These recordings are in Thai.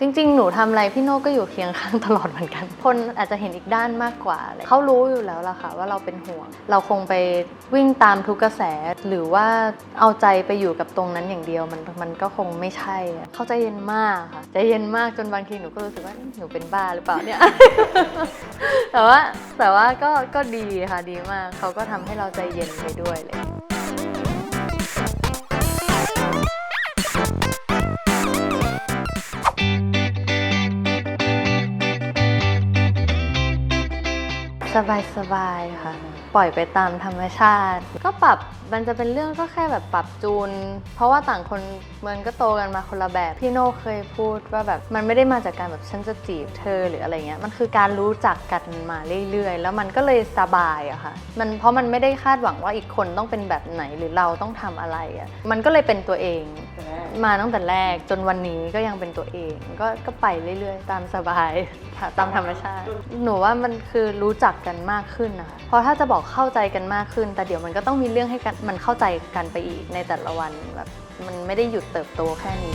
จริง ๆ หนูทำอะไรพี่โน่ก็อยู่เคียงข้างตลอดเหมือนกัน คนอาจจะเห็นอีกด้านมากกว่าอะไรเขารู้อยู่แล้วล่ะค่ะ ว่าเราเป็นห่วง เราคงไปวิ่งตามทุกกระแส หรือว่าเอาใจไปอยู่กับตรงนั้นอย่างเดียวมันมันก็คงไม่ใช่อะเขาใจเย็นมากค่ะใจเย็นมากจนบางทีหนูก็รู้สึกว่าหนูเป็นบ้าหรือเปล่าเนี่ย แต่ว่าแต่ว่าก็ก็ดีค่ะดีมากเขาก็ทำให้เราใจเย็นไปด้วยเลย สบายสบายๆค่ะ ปล่อยไปตามธรรมชาติ ก็ปรับมันจะเป็นเรื่องก็แค่แบบปรับจูน เพราะว่าต่างคนมันก็โตกันมาคนละแบบ พี่โน่เคยพูดว่าแบบมันไม่ได้มาจากการแบบฉันจะจีบเธอหรืออะไรเงี้ย มันคือการรู้จักกันมาเรื่อยๆ แล้วมันก็เลยสบายอะค่ะ มันเพราะมันไม่ได้คาดหวังว่าอีกคนต้องเป็นแบบไหนหรือเราต้องทำอะไรอะมันก็เลยเป็นตัวเอง มาตั้งแต่แรกจนวันนี้ก็ยังเป็นตัวเอง ก็ก็ไปเรื่อยๆ ตามสบายค่ะตามธรรมชาติ หนูว่ามันคือรู้จักกันมากขึ้นนะคะเพราะถ้าจะบอกเข้าใจกันมากขึ้น แต่เดี๋ยวมันก็ต้องมีเรื่องให้กันมันเข้าใจกันไปอีกในแต่ละวันแบบมันไม่ได้หยุดเติบโตแค่นี้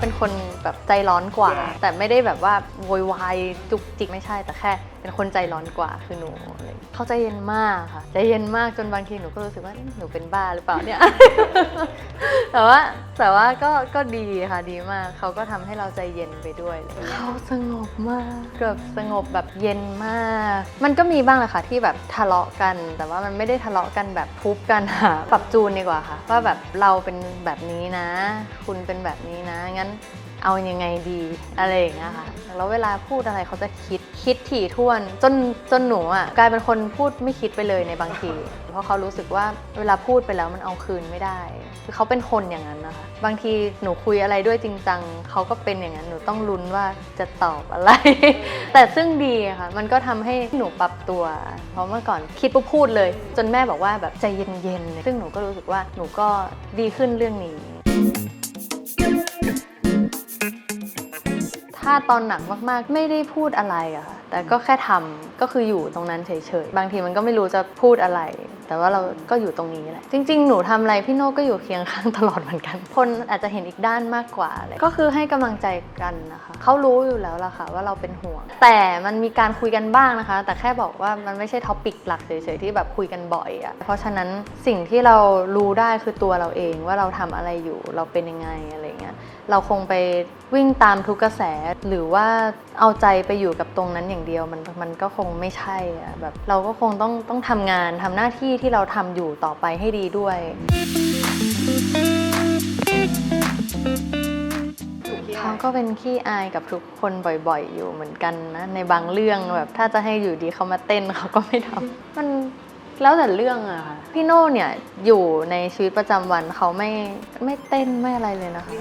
เป็นคนแบบใจร้อนกว่า แต่ไม่ได้แบบว่าโวยวายจุกจิกไม่ใช่แต่แค่ เป็นคนใจร้อนกว่าคือหนูอะไรอย่างเงี้ยเขาใจเย็นมากค่ะ ใจเย็นมากจนบางทีหนูก็รู้สึกว่าหนูเป็นบ้าหรือเปล่าเนี่ย แต่ว่าแต่ว่าก็ก็ดีค่ะดีมากเขาก็ทำให้เราใจเย็นไปด้วยเลยเขาสงบมากแบบสงบแบบเย็นมาก มันก็มีบ้างแหละค่ะที่แบบทะเลาะกัน แต่ว่ามันไม่ได้ทะเลาะกันแบบทุบกันหาปรับจูนดีกว่าค่ะ ว่าแบบเราเป็นแบบนี้นะ คุณเป็นแบบนี้นะงั้น เอายังไงดีอะไรอย่างเงี้ยค่ะแล้วเวลาพูดอะไรเขาจะคิดคิดถี่ถ้วนจนจนหนูอะกลายเป็นคนพูดไม่คิดไปเลยในบางที เพราะเขารู้สึกว่าเวลาพูดไปแล้วมันเอาคืนไม่ได้ คือเขาเป็นคนอย่างนั้นนะคะบางทีหนูคุยอะไรด้วยจริงจังเขาก็เป็นอย่างนั้นหนูต้องลุ้นว่าจะตอบอะไร แต่ซึ่งดีอะค่ะมันก็ทำให้หนูปรับตัว เพราะเมื่อก่อนคิดปุ๊บพูดเลย จนแม่บอกว่าแบบใจเย็นๆซึ่งหนูก็รู้สึกว่าหนูก็ดีขึ้นเรื่องนี้าตอนหนักมากๆ ไม่ได้พูดอะไรอะค่ะ แต่ก็แค่ทำก็คืออยู่ตรงนั้นเฉยๆ บางทีมันก็ไม่รู้จะพูดอะไร แต่ว่าเราก็อยู่ตรงนี้แหละ จริง ๆ หนูทำอะไรพี่โน่ก็อยู่เคียงข้างตลอดเหมือนกัน คนอาจจะเห็นอีกด้านมากกว่าเลยก็คือให้กำลังใจกันนะคะ เขารู้อยู่แล้วล่ะค่ะว่าเราเป็นห่วง แต่มันมีการคุยกันบ้างนะคะ แต่แค่บอกว่ามันไม่ใช่ท็อปิกหลักเฉยๆที่แบบคุยกันบ่อยอะเพราะฉะนั้นสิ่งที่เรารู้ได้คือตัวเราเองว่าเราทำอะไรอยู่ เราเป็นยังไงอะไรเงี้ย เราคงไปวิ่งตามทุกกระแสหรือว่าเอาใจไปอยู่กับตรงนั้นอย่างเดียวมันมันก็คงไม่ใช่อะแบบเราก็คงต้องต้องทำงานทำหน้าที่ที่เราทำอยู่ต่อไปให้ดีด้วย เขาก็เป็นขี้อายกับทุกคนบ่อยๆ อยู่เหมือนกันนะ ในบางเรื่องแบบถ้าจะให้อยู่ดีเขามาเต้นเขาก็ไม่ทำมันแล้วแต่เรื่องอะค่ะพี่โน่เนี่ยอยู่ในชีวิตประจำวันเขาไม่ไม่เต้นไม่อะไรเลยนะคะ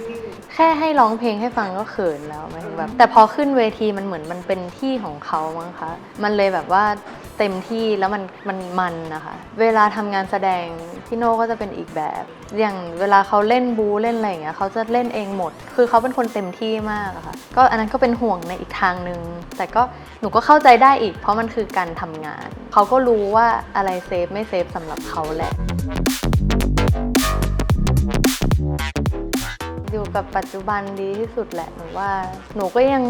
แค่ให้ร้องเพลงให้ฟังก็เขินแล้วหมายถึงแบบแต่พอขึ้นเวทีมันเหมือนมันเป็นที่ของเขามั้งคะมันเลยแบบว่าเต็มที่แล้วมันมันมันนะคะ เวลาทำงานแสดงพี่โน่ก็จะเป็นอีกแบบ อย่างเวลาเขาเล่นบูเล่นอะไรอย่างเงี้ยเขาจะเล่นเองหมด คือเขาเป็นคนเต็มที่มากอะค่ะก็อันนั้นก็เป็นห่วงในอีกทางหนึ่งแต่ก็หนูก็เข้าใจได้อีก เพราะมันคือการทำงาน เขาก็รู้ว่าอะไรเซฟไม่เซฟสำหรับเขาแหละ อยู่กับปัจจุบันดีที่สุดแหละหนูว่า หนูก็ยัง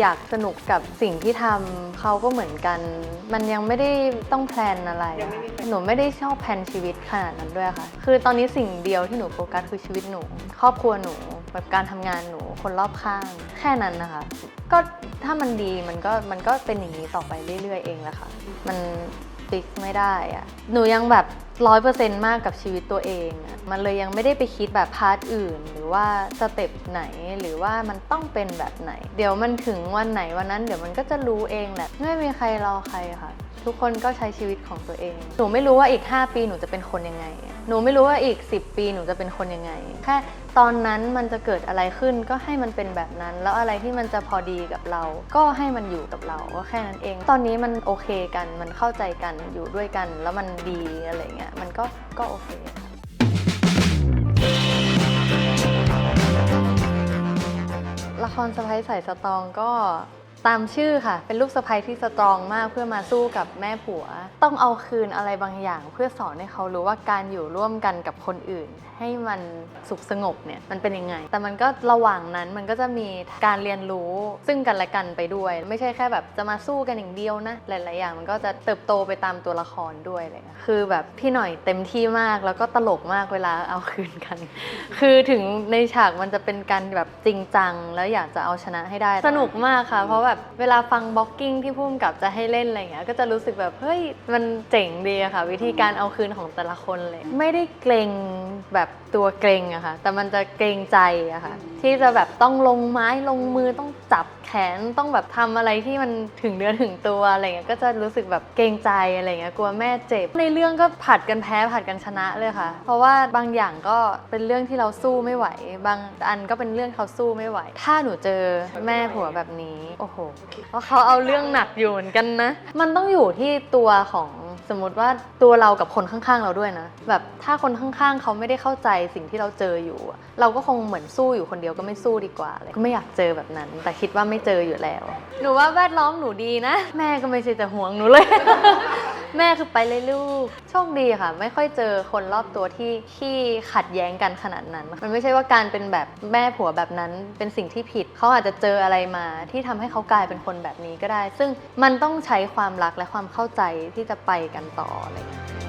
อยากสนุกกับสิ่งที่ทำเขาก็เหมือนกัน มันยังไม่ได้ต้องแพลนอะไรอะหนูไม่ได้ชอบแพลนชีวิตขนาดนั้นด้วยค่ะ คือตอนนี้สิ่งเดียวที่หนูโฟกัสคือชีวิตหนู ครอบครัวหนูแบบการทำงานหนูคนรอบข้าง แค่นั้นนะคะ ก็ถ้ามันดีมันก็มันก็เป็นอย่างนี้ต่อไปเรื่อยๆ เองแหละค่ะ มัน ฟิกไม่ได้อะหนูยังแบบร้อยเปอร์เซ็นต์มากกับชีวิตตัวเองอะมันเลยยังไม่ได้ไปคิดแบบพาร์ทอื่น หรือว่าสเต็ปไหนหรือว่ามันต้องเป็นแบบไหน เดี๋ยวมันถึงวันไหนวันนั้น เดี๋ยวมันก็จะรู้เองแหละไม่มีใครรอใครค่ะ ทุกคนก็ใช้ชีวิตของตัวเอง หนูไม่รู้ว่าอีก 5 ปีหนูจะเป็นคนยังไง หนูไม่รู้ว่าอีก 10 ปีหนูจะเป็นคนยังไง แค่ตอนนั้นมันจะเกิดอะไรขึ้นก็ให้มันเป็นแบบนั้น แล้วอะไรที่มันจะพอดีกับเรา ก็ให้มันอยู่กับเราก็แค่นั้นเอง ตอนนี้มันโอเคกัน มันเข้าใจกันอยู่ด้วยกัน แล้วมันดีอะไรเงี้ย มันก็ก็โอเคละครสะพ้ายใส่สตองก็ ตามชื่อค่ะ เป็นลูกสะใภ้ที่สตรองมากเพื่อมาสู้กับแม่ผัว ต้องเอาคืนอะไรบางอย่าง เพื่อสอนให้เขารู้ว่าการอยู่ร่วมกันกับคนอื่น ให้มันสุขสงบเนี่ยมันเป็นยังไง แต่มันก็ระหว่างนั้นมันก็จะมีการเรียนรู้ซึ่งกันและกันไปด้วย ไม่ใช่แค่แบบจะมาสู้กันอย่างเดียวนะ หลาย ๆ อย่างมันก็จะเติบโตไปตามตัวละครด้วยเลยคือแบบพี่หน่อยเต็มที่มากแล้วก็ตลกมากเวลาเอาคืนกัน คือถึงในฉากมันจะเป็นการแบบจริงจัง แล้วอยากจะเอาชนะให้ได้ สนุกมากค่ะ เพราะแบบเวลาฟังบล็อกกิ้งที่พุ่มกับจะให้เล่นอะไรเงี้ยก็จะรู้สึกแบบเฮ้ยมันเจ๋งดีอะค่ะ วิธีการเอาคืนของแต่ละคนเลย ไม่ได้เกรงแบบตัวเกรงอะค่ะ แต่มันจะเกรงใจอะค่ะ ที่จะแบบต้องลงไม้ลงมือต้องจับแขนต้องแบบทำอะไรที่มันถึงเนื้อถึงตัวอะไรเงี้ยก็จะรู้สึกแบบเกรงใจอะไรเงี้ยกลัวแม่เจ็บ ในเรื่องก็ผัดกันแพ้ผัดกันชนะเลยค่ะ เพราะว่าบางอย่างก็เป็นเรื่องที่เราสู้ไม่ไหว บางอันก็เป็นเรื่องเขาสู้ไม่ไหว ถ้าหนูเจอแม่ผัวแบบนี้โอ้โหเพราะเขาเอาเรื่องหนักอยู่เหมือนกันนะ มันต้องอยู่ที่ตัวของสมมติว่าตัวเรากับคนข้างๆเราด้วยนะ แบบถ้าคนข้างๆ เขาไม่ได้เข้าใจสิ่งที่เราเจออยู่ เราก็คงเหมือนสู้อยู่คนเดียวก็ไม่สู้ดีกว่าเลยก็ไม่อยากเจอแบบนั้น แต่คิดว่าไม่เจออยู่แล้ว หนูว่าแวดล้อมหนูดีนะ แม่ก็ไม่ใช่จะห่วงหนูเลย แม่คือไปเลยลูก โชคดีค่ะ ไม่ค่อยเจอคนรอบตัวที่ที่ขัดแย้งกันขนาดนั้น มันไม่ใช่ว่าการเป็นแบบแม่ผัวแบบนั้นเป็นสิ่งที่ผิด เขาอาจจะเจออะไรมาที่ทำให้เขากลายเป็นคนแบบนี้ก็ได้ ซึ่งมันต้องใช้ความรักและความเข้าใจที่จะไปกันต่ออะไรอย่างเงี้ย